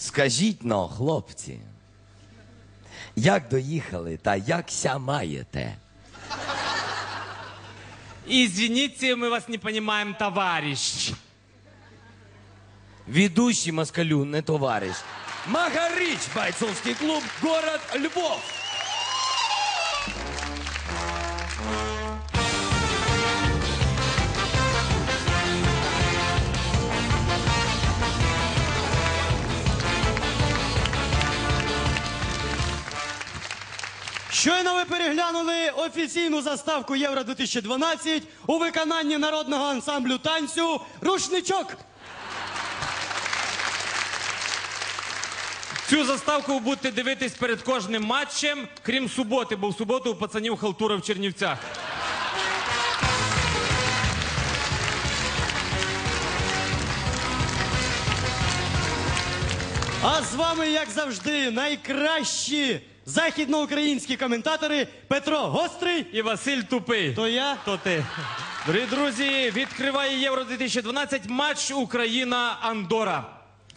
Скажіть но, хлопці, як доїхали та як ся маєте? Извините, мы вас не понимаем, товарищ. Ведущий москалю, не товариш. Магарич, бойцовский клуб, город Львов. Щойно ви переглянули офіційну заставку Євро 2012 у виконанні народного ансамблю танцю Рушничок. Цю заставку ви будете дивитись перед кожним матчем, крім суботи, бо в суботу у пацанів халтура в Чернівцях. А з вами, як завжди, найкращі західноукраїнські коментатори Петро Гострий. І Василь Тупий. То я. То ти. Дорогі друзі, відкриває Євро 2012 матч Україна-Андора.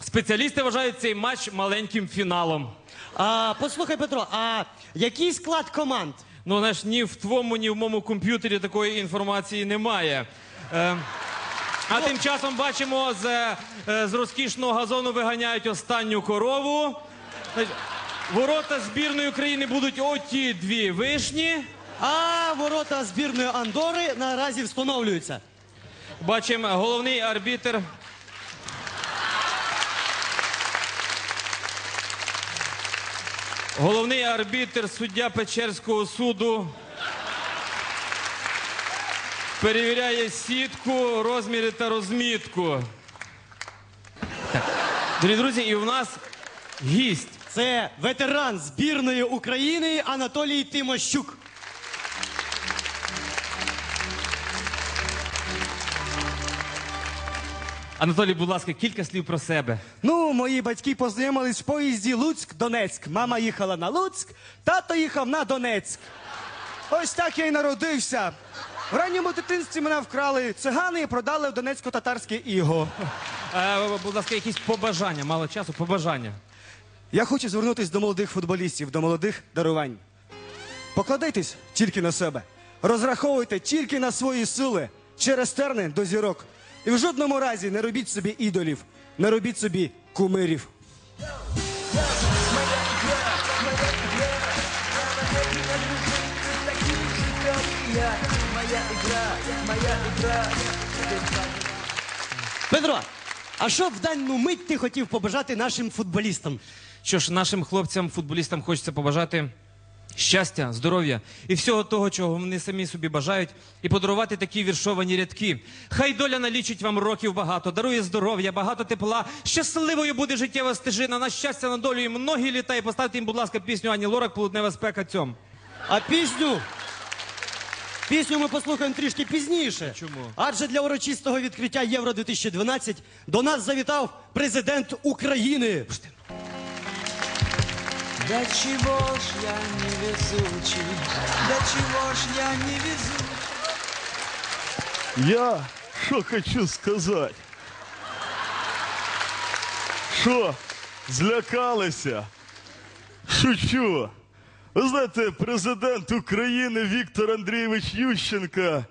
Спеціалісти вважають цей матч маленьким фіналом. А послухай, Петро, а який склад команд? Ну, знаєш, ні в твоєму, ні в моєму комп'ютері такої інформації немає. Е, а тим часом бачимо, з, е, з розкішного газону виганяють останню корову. Значить, Ворота збірної України будуть оті дві вишні. А ворота збірної Андори наразі встановлюються. Бачимо головний арбітр. Головний арбітр суддя Печерського суду перевіряє сітку, розміри та розмітку. Так. Дорогі друзі, і у нас гість. Це ветеран збірної України Анатолій Тимощук. Анатолій, будь ласка, кілька слів про себе. Ну, мої батьки познайомились в поїзді Луцьк-Донецьк. Мама їхала на Луцьк, тато їхав на Донецьк. Ось так я й народився. В ранньому дитинстві мене вкрали цигани і продали в Донецько-татарське іго. Е, будь ласка, якісь побажання, мало часу, побажання. Я хочу звернутися до молодих футболістів, до молодих дарувань. Покладайтесь тільки на себе. Розраховуйте тільки на свої сили через терни до зірок. І в жодному разі не робіть собі ідолів, не робіть собі кумирів. Петро, а що в дану мить ти хотів побажати нашим футболістам? Що ж, нашим хлопцям, футболістам хочеться побажати щастя, здоров'я і всього того, чого вони самі собі бажають, і подарувати такі віршовані рядки. Хай доля налічить вам років багато, дарує здоров'я, багато тепла. Щасливою буде життєва стежина, на щастя, на долю і многі літа. І поставте їм, будь ласка, пісню Ані Лорак, полуднева спека цьом. А пісню? Пісню ми послухаємо трішки пізніше. Чому? Адже для урочистого відкриття Євро 2012 до нас завітав президент України. Да чего ж я невезучий, да чего ж я невезучий. Я що хочу сказати? Що, злякалися? Шучу. Ви знаєте, президент України Віктор Андрійович Ющенко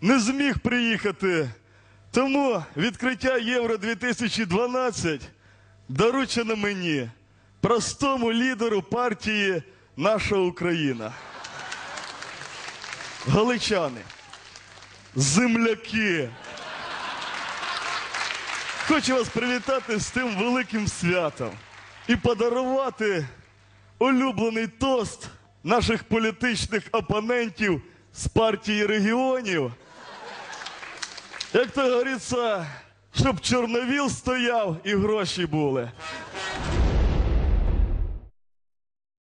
не зміг приїхати. Тому відкриття Євро 2012 доручено мені, простому лідеру партії Наша Україна. Галичани земляки. Хочу вас привітати з тим великим святом і подарувати улюблений тост наших політичних опонентів з партії регіонів. Як то говориться, щоб Чорновіл стояв і гроші були.